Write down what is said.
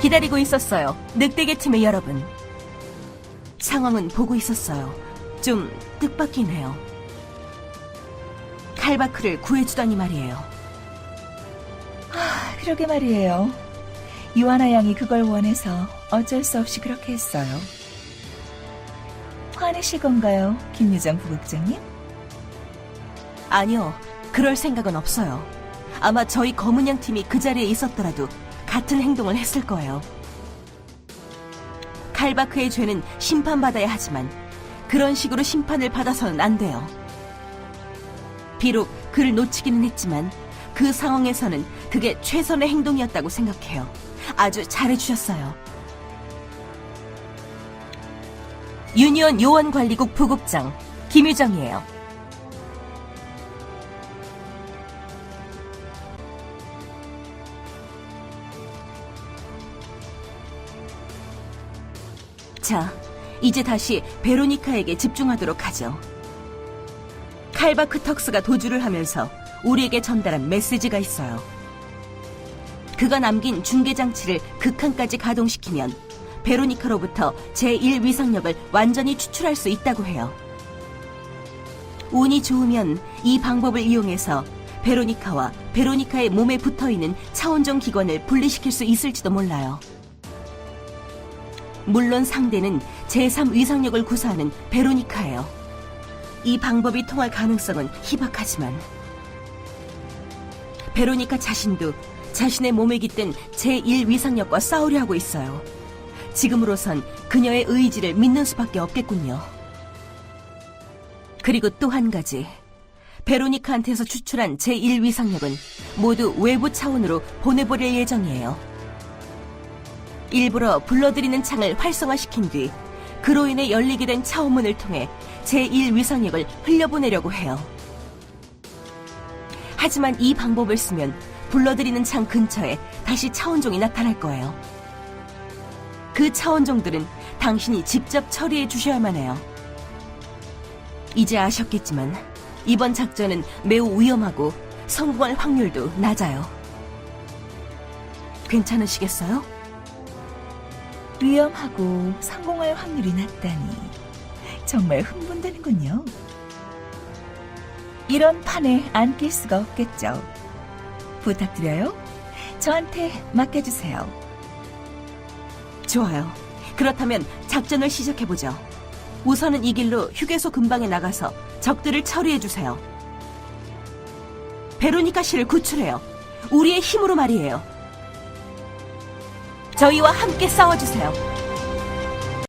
기다리고 있었어요. 늑대계 팀의 여러분. 상황은 보고 있었어요. 좀 뜻밖인 해요. 칼바크를 구해주다니 말이에요. 아, 그러게 말이에요. 유아나 양이 그걸 원해서 어쩔 수 없이 그렇게 했어요. 화내실 건가요, 김유정 부국장님? 아니요, 그럴 생각은 없어요. 아마 저희 검은양 팀이 그 자리에 있었더라도 같은 행동을 했을 거예요. 칼바크의 죄는 심판받아야 하지만 그런 식으로 심판을 받아서는 안 돼요. 비록 그를 놓치기는 했지만 그 상황에서는 그게 최선의 행동이었다고 생각해요. 아주 잘해주셨어요. 유니온 요원관리국 부국장 김유정이에요. 자, 이제 다시 베로니카에게 집중하도록 하죠. 칼바크 턱스가 도주를 하면서 우리에게 전달한 메시지가 있어요. 그가 남긴 중계장치를 극한까지 가동시키면 베로니카로부터 제1위상력을 완전히 추출할 수 있다고 해요. 운이 좋으면 이 방법을 이용해서 베로니카와 베로니카의 몸에 붙어 있는 차원종 기관을 분리시킬 수 있을지도 몰라요. 물론 상대는 제3 위상력을 구사하는 베로니카예요. 이 방법이 통할 가능성은 희박하지만 베로니카 자신도 자신의 몸에 깃든 제1 위상력과 싸우려 하고 있어요. 지금으로선 그녀의 의지를 믿는 수밖에 없겠군요. 그리고 또 한 가지. 베로니카한테서 추출한 제1 위상력은 모두 외부 차원으로 보내버릴 예정이에요. 일부러 불러들이는 창을 활성화시킨 뒤 그로 인해 열리게 된 차원문을 통해 제1위상력을 흘려보내려고 해요. 하지만 이 방법을 쓰면 불러들이는 창 근처에 다시 차원종이 나타날 거예요. 그 차원종들은 당신이 직접 처리해 주셔야만 해요. 이제 아셨겠지만 이번 작전은 매우 위험하고 성공할 확률도 낮아요. 괜찮으시겠어요? 위험하고 성공할 확률이 낮다니 정말 흥분되는군요. 이런 판에 안 낄 수가 없겠죠. 부탁드려요. 저한테 맡겨주세요. 좋아요. 그렇다면 작전을 시작해보죠. 우선은 이 길로 휴게소 근방에 나가서 적들을 처리해주세요. 베로니카 씨를 구출해요. 우리의 힘으로 말이에요. 저희와 함께 싸워주세요.